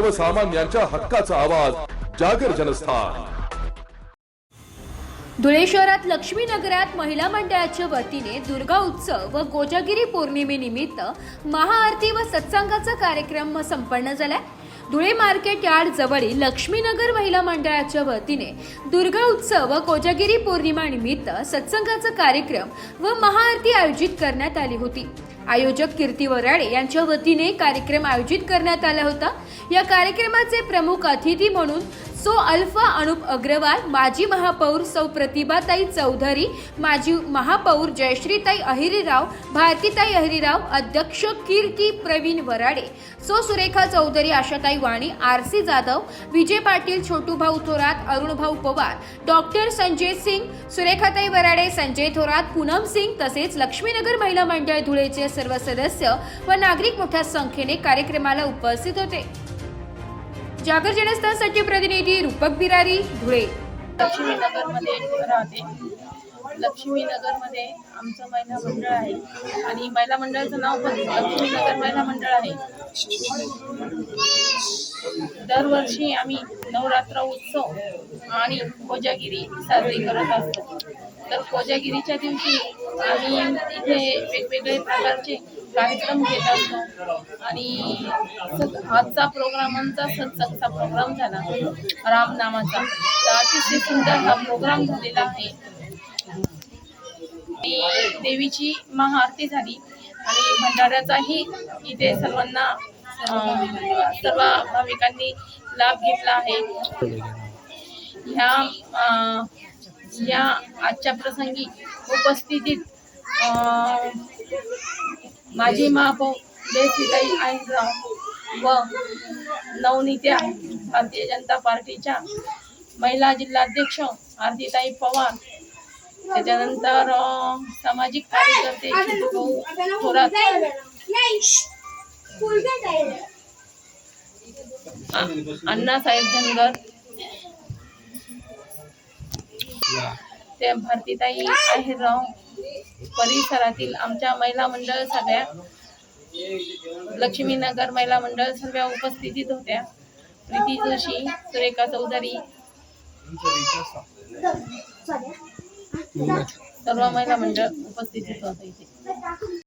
सर्वसामान्यांच्या हक्काचा आवाज जागर जनस्थान. धुळे शहरात लक्ष्मीनगरात महिला मंडळाच्या वतीने दुर्गा उत्सव व गोजागिरी पौर्णिमेनिमित्त महाआरती व सत्संगाचा कार्यक्रम संपन्न झालाय. धुळे मार्केट यार्ड जवळील लक्ष्मीनगर महिला मंडळाच्या वतीने दुर्गा उत्सव व कोजागिरी पौर्णिमा निमित्त सत्संगाचा कार्यक्रम व महाआरती आयोजित करण्यात आली होती. आयोजक कीर्ती वराडे यांच्या वतीने कार्यक्रम आयोजित करण्यात आला होता. या कार्यक्रमाचे प्रमुख अतिथी म्हणून सो अल्फा अनुप अग्रवाल माजी महापौर सौ प्रतिभाताई चौधरी माजी महापौर जयश्रीताई अहिरीराव भारतीताई अहिरीराव अध्यक्ष कीर्ती प्रवीण वराडे. सो सुरेखा चौधरी आशाताई वाणी आर सी जाधव विजय पाटील छोटूभाऊ थोरात अरुणभाऊ पवार डॉक्टर संजय सिंग सुरेखाताई वराडे संजय थोरात पूनम सिंग तसेच लक्ष्मीनगर महिला मंडळ धुळेचे सर्व सदस्य व नागरिक मोठ्या संख्येने कार्यक्रमाला उपस्थित होते. जागर जनस्थानसाठी प्रतिनिधी रूपक बिरारी धुळे. लक्ष्मीनगरमध्ये राहते. लक्ष्मीनगरमध्ये आमचं महिला मंडळ आहे. आणि महिला मंडळाचं नाव पण लक्ष्मीनगर महिला मंडळ आहे. दरवर्षी आम्ही नवरात्र उत्सव आणि कोजागिरी साजरी करत असतो. तर कोजागिरीच्या दिवशी आम्ही इथे वेगवेगळे प्रकारचे कार्यक्रम घेत असतो. आणि सत- आजचा प्रोग्रामांचा सत्संगचा प्रोग्राम झाला. रामनामाचा तर अतिशय सुंदर हा प्रोग्राम झालेला आहे. देवीची महाआरती झाली. आणि भंडाऱ्याचाही इथे सर्वांना सर्व भाविकांनी लाभ घेतला आहे. ह्या या आजच्या प्रसंगी उपस्थितीत माजी महापौर जयश्रीताई आईनराव व नवनीत्या भारतीय जनता पार्टीच्या महिला जिल्हाध्यक्ष आरतीताई पवार त्याच्यानंतर सामाजिक कार्यकर्ते चित्तूभाऊ थोरात अण्णासाहेब धनगर त्या भारतीताई आहेरराव परिसरातील आमच्या महिला मंडळ सगळ्या. लक्ष्मीनगर महिला मंडळ सर्व उपस्थितीत होत्या. प्रीती जोशी सुरेखा चौधरी. सर्व महिला मंडळ उपस्थितीत होते इथे.